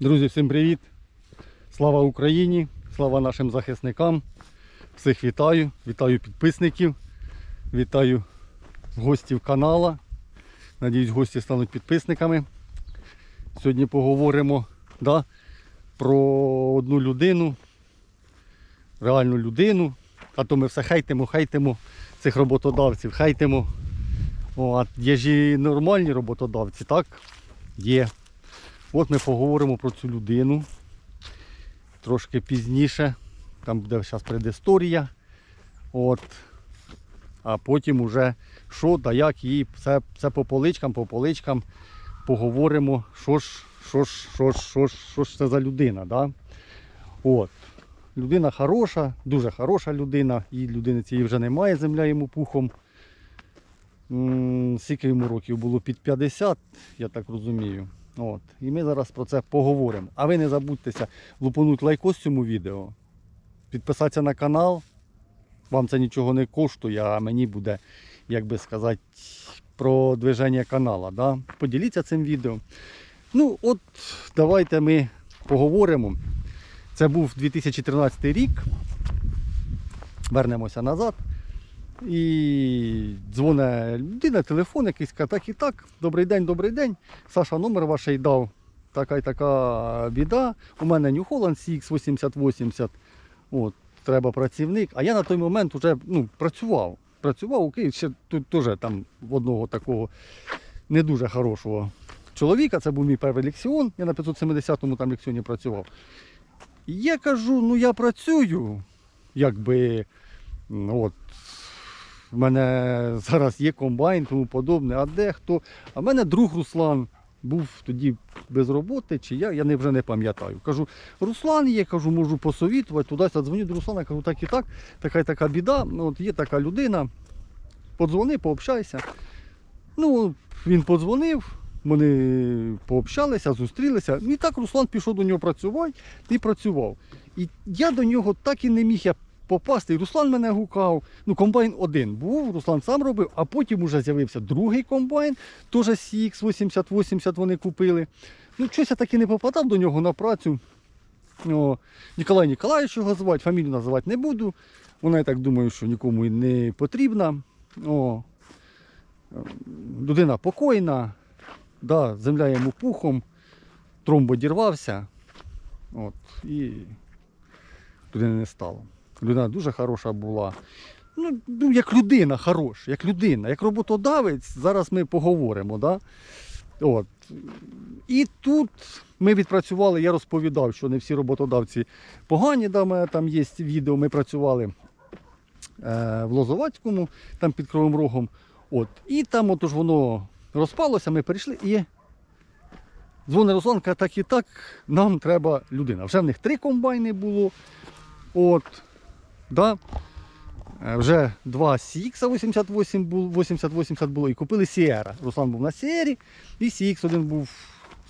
Друзі, всім привіт! Слава Україні! Слава нашим захисникам! Всіх вітаю, вітаю підписників, вітаю гостів канала. Надіюсь, гості стануть підписниками. Сьогодні поговоримо да, про одну людину, реальну людину. А то ми все хейтимо, хейтимо цих роботодавців, хейтимо. О, є ж і нормальні роботодавці, так? Є. От ми поговоримо про цю людину трошки пізніше. Там буде зараз предісторія. От. А потім уже що та як і все, все по поличкам, по поличкам поговоримо, що ж, що ж, що ж, що ж, що ж це за людина. Да? От. Людина хороша, дуже хороша людина. І людини цієї вже немає, земля йому пухом. Скільки йому років було під 50, я так розумію. От. І ми зараз про це поговоримо. А ви не забудьтеся лупануть лайкос цьому відео, підписатися на канал. Вам це нічого не коштує, а мені буде, як би сказати, продвиження канала. Да? Поділіться цим відео. Ну, от давайте ми поговоримо. Це був 2013 рік. Вернемося назад. І дзвоне людина, телефон якийсь, каже, так і так. Добрий день, добрий день. Саша, номер ваш дав. Така і така біда. У мене New Holland CX8080. От, треба працівник. А я на той момент вже ну, працював. Працював у Києві, ще тут теж там одного такого не дуже хорошого чоловіка. Це був мій перший лексіон. Я на 570-му там лексіоні працював. І я кажу, ну я працюю, якби. От, в мене зараз є комбайн, тому подобне. А де хто? А в мене друг Руслан був тоді без роботи, чи я, я вже не пам'ятаю. Кажу, Руслан є, кажу, можу посовітувати, туди дзвоню до Руслана, кажу, так і так, така і така біда, ну, от є така людина. Подзвони, пообщайся. Ну, він подзвонив, вони пообщалися, зустрілися. І так Руслан пішов до нього працювати і працював. І я до нього так і не міг я попасти. Руслан мене гукав. Ну, комбайн один був, Руслан сам робив, а потім вже з'явився другий комбайн, теж CX 8080 вони купили. Ну, щось я так і не попадав до нього на працю. О, Ніколай Ніколаєвич його звати, фамілію називати не буду. Вона, я так думаю, що нікому і не потрібна. О, людина покойна, да, земля йому пухом, тромб одірвався. От, і людини не стало. Людина дуже хороша була. Ну, ну, як людина хороша, як людина, як роботодавець, зараз ми поговоримо. Да? От. І тут ми відпрацювали, я розповідав, що не всі роботодавці погані, да, мене там є відео, ми працювали е, в Лозовацькому, там під Кривим Рогом. От. І там от ж воно розпалося, ми прийшли і дзвонить Руслан, каже, так і так, нам треба людина. Вже в них три комбайни було. От, да. Е, Вже два CX 88 було, 80-80 було і купили Sierra. Руслан був на Сієрі і CX один був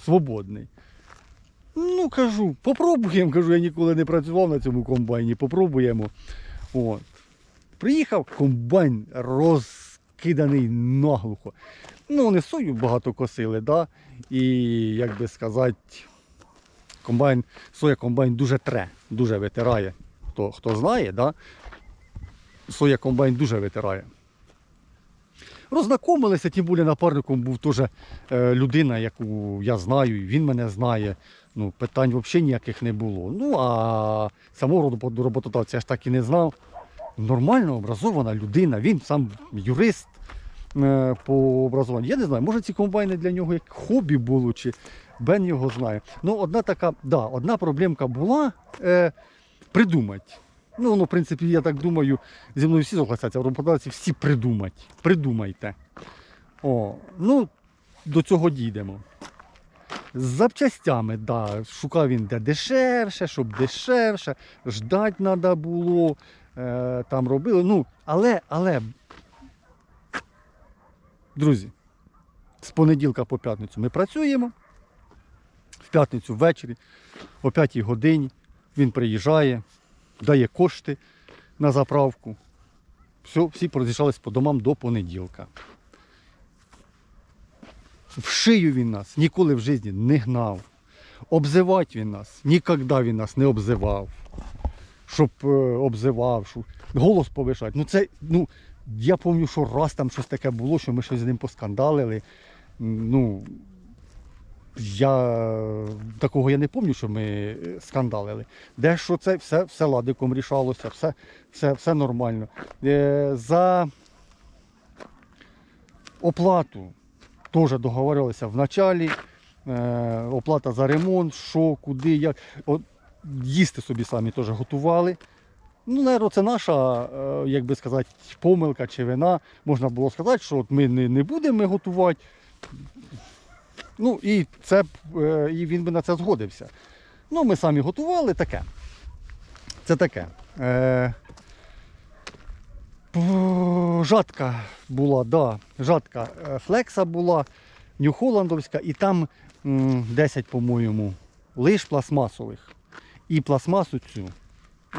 свободний. Ну, кажу, попробуємо, кажу, я ніколи не працював на цьому комбайні, попробуємо. От. Приїхав, комбайн розкиданий наглухо. Ну, вони сою багато косили, да? і, як би сказати, комбайн, соя комбайн дуже тре, дуже витирає. Хто, хто знає, да? соя комбайн дуже витирає. Рознакомилися, тим більше напарником був теж е, людина, яку я знаю, він мене знає. Ну, питань взагалі ніяких не було. Ну, а самого роботодавця я ж так і не знав. Нормально образована людина, він сам юрист е, по образуванню. Я не знаю, може ці комбайни для нього як хобі було, чи Бен його знає. Ну, одна така, да, одна проблемка була е, придумати. Ну, ну, в принципі, я так думаю, зі мною всі согласяться, роботодавці всі придумать. Придумайте. О, ну, до цього дійдемо. З запчастями, да, шукав він де дешевше, щоб дешевше, ждати треба було, е, там робили. Ну, але, але, друзі, з понеділка по п'ятницю ми працюємо. В п'ятницю ввечері, о 5 годині він приїжджає, дає кошти на заправку. Все, всі пороз'їжджались по домам до понеділка. В шию він нас ніколи в житті не гнав. Обзивати він нас. Ніколи він нас не обзивав. Щоб е, обзивав, щоб голос повишати. Ну це, ну, я пам'ятаю, що раз там щось таке було, що ми щось з ним поскандалили. Ну, я такого я не пам'ятаю, що ми е, скандалили. Де що це все, все ладиком рішалося, все, все, все нормально. Е, за оплату теж договорилися в началі. Е, оплата за ремонт, що, куди, як. От, їсти собі самі теж готували. Ну, наверное, це наша, е, як би сказати, помилка чи вина. Можна було сказати, що от ми не, не будемо готувати. Ну і це е, і він би на це згодився. Ну, ми самі готували таке. Це таке. Е, жатка була, да, жатка е, флекса була, нью-холландовська, і там 10, по-моєму, лиш пластмасових. І пластмасу цю.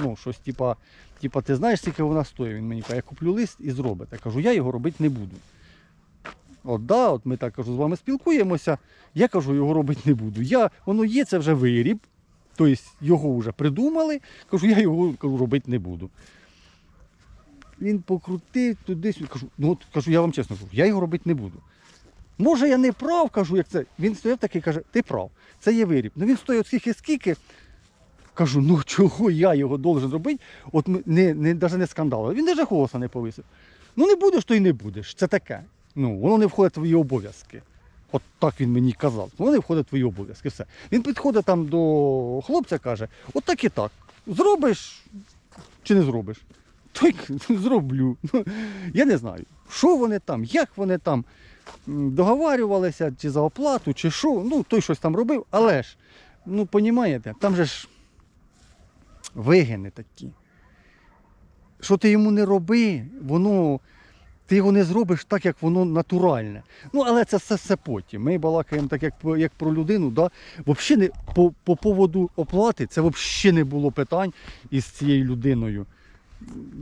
Ну, щось типа, типа, ти знаєш, скільки вона стоїть? Він мені каже, я куплю лист і зробите. Кажу, я його робити не буду. От да, от ми так кажу, з вами спілкуємося. Я кажу, його робити не буду. Я, воно є, це вже виріб. Тобто його вже придумали. Кажу, я його кажу, робити не буду. Він покрутив туди сюди. Кажу, ну от кажу, я вам чесно кажу, я його робити не буду. Може, я не прав, кажу, як це. Він стояв такий, каже, ти прав, це є виріб. Ну він стоїть скільки скільки. Кажу, ну чого я його должен робити? От не, не, навіть не скандал. Він навіть голоса не повисив. Ну не будеш, то й не будеш. Це таке. Ну, воно не входить в твої обов'язки. От так він мені казав. Воно не входить в твої обов'язки. Все. Він підходить там до хлопця, каже, от так і так. Зробиш чи не зробиш? Той зроблю. Я не знаю, що вони там, як вони там договарювалися, чи за оплату, чи що. Ну, той щось там робив, але ж, ну, понімаєте, там же ж вигини такі. Що ти йому не роби, воно. Ти його не зробиш так, як воно натуральне. Ну, але це все, все потім. Ми балакаємо так, як, як про людину. Да? Вообще не, по, по поводу оплати це взагалі не було питань із цією людиною.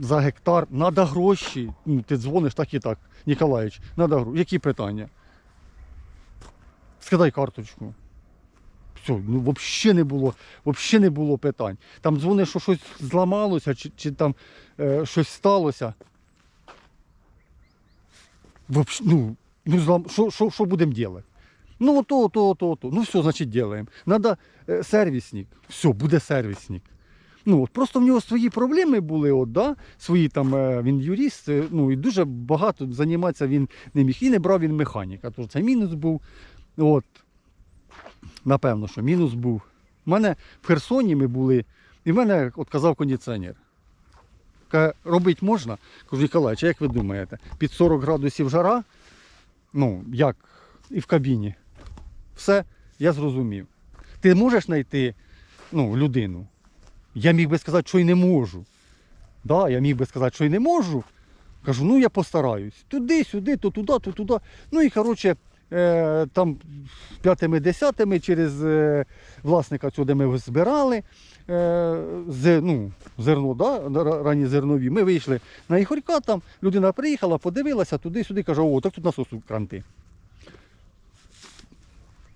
За гектар треба гроші. Ну, ти дзвониш так і так. Ніколаїч, треба гроші. Які питання? Скидай карточку. Все, ну взагалі не було, взагалі не було питань. Там дзвониш, що щось зламалося, чи, чи там е, щось сталося. Ну, ну злам, що, що, що будемо робити? Ну, то, то, то, то. Ну, все, значить, робимо. Надо е, сервісник. Все, буде сервісник. Ну, от просто в нього свої проблеми були, от, да? свої там, е, він юрист, е, ну, і дуже багато займатися він не міг. І не брав він механіка, тож це мінус був. От. Напевно, що мінус був. У мене в Херсоні ми були, і в мене от казав кондиціонер. Робити можна? Кажу, Ніколаїч, а як ви думаєте, під 40 градусів жара, ну, як, і в кабіні. Все, я зрозумів. Ти можеш знайти ну, людину? Я міг би сказати, що й не можу. Да, я міг би сказати, що й не можу. Кажу, ну я постараюсь. Туди, сюди, то туди, то туди. Ну і коротше, там п'ятими десятими через е, власника цього, де ми збирали. Е, з, ну, зерно, да, ра- ранні зернові. Ми вийшли на Ігорька, там людина приїхала, подивилася туди-сюди, каже, о, так тут насосу кранти.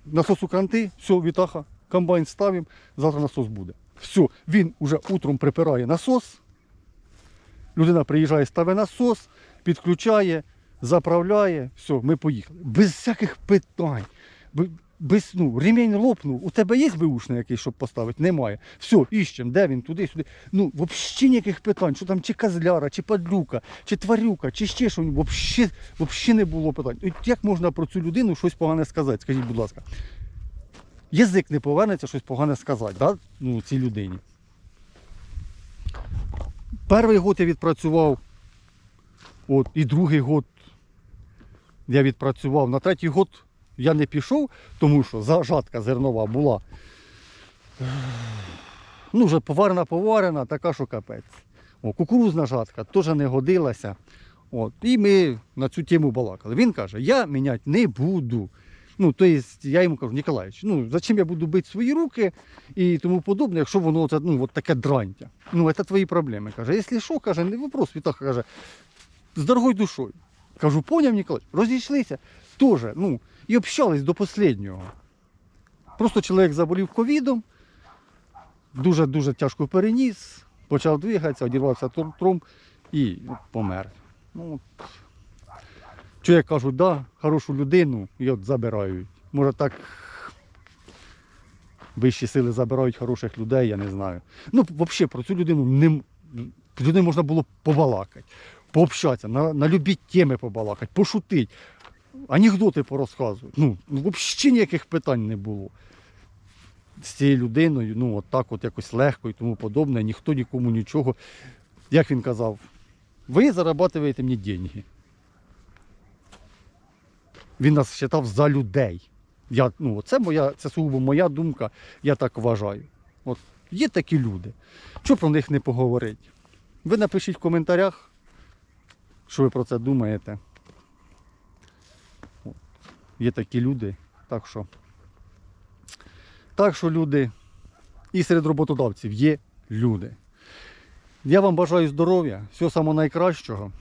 Насосу кранти, все, вітаха, комбайн ставимо, завтра насос буде. Все, він уже утром припирає насос. Людина приїжджає, ставить насос, підключає, заправляє, все, ми поїхали. Без всяких питань. Без, ну, ремінь лопнув. У тебе є беушний якийсь, щоб поставити? Немає. Все, іщем, де він, туди, сюди. Ну, взагалі ніяких питань, що там чи козляра, чи падлюка, чи тварюка, чи ще щось. Взагалі не було питань. От Як можна про цю людину щось погане сказати? Скажіть, будь ласка. Язик не повернеться щось погане сказати, да? ну, цій людині. Перший год я відпрацював, от, і другий год я відпрацював. На третій год я не пішов, тому що за- жатка зернова була. Ну, вже поварена, поварена, така, що капець. О, кукурузна жатка теж не годилася. От, і ми на цю тему балакали. Він каже, я міняти не буду. Ну, то я йому кажу, Ніколаївич, ну зачем я буду бити свої руки і тому подобне, якщо воно ну, от таке дрантя. Ну, це твої проблеми. Каже, якщо що, каже, не вопрос, Вітаха каже, з дорогою душою. Кажу, поняв, Ніколаївич, розійшлися теж, ну, і общались до останнього. Просто чоловік заболів ковідом, дуже-дуже тяжко переніс, почав двигатися, одірвався тром, і помер. Ну, от. Я кажу, да, хорошу людину і от забирають. Може так вищі сили забирають хороших людей, я не знаю. Ну, взагалі, про цю людину не, з можна було побалакати, пообщатися, на, на любі теми побалакати, пошутити, анекдоти порозказувати. Ну, ну взагалі ніяких питань не було. З цією людиною, ну, от так от якось легко і тому подобне, ніхто нікому нічого. Як він казав, ви зарабатуєте мені деньги. Він нас вважав за людей. Я, ну, це, моя, це сугубо моя думка, я так вважаю. От, є такі люди. Що про них не поговорити? Ви напишіть в коментарях, що ви про це думаєте. Є такі люди, так що. Так що люди, і серед роботодавців є люди. Я вам бажаю здоров'я, всього самого найкращого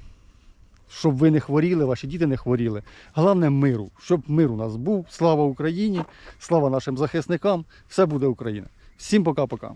щоб ви не хворіли, ваші діти не хворіли. Головне миру, щоб мир у нас був. Слава Україні, слава нашим захисникам. Все буде Україна. Всім пока-пока.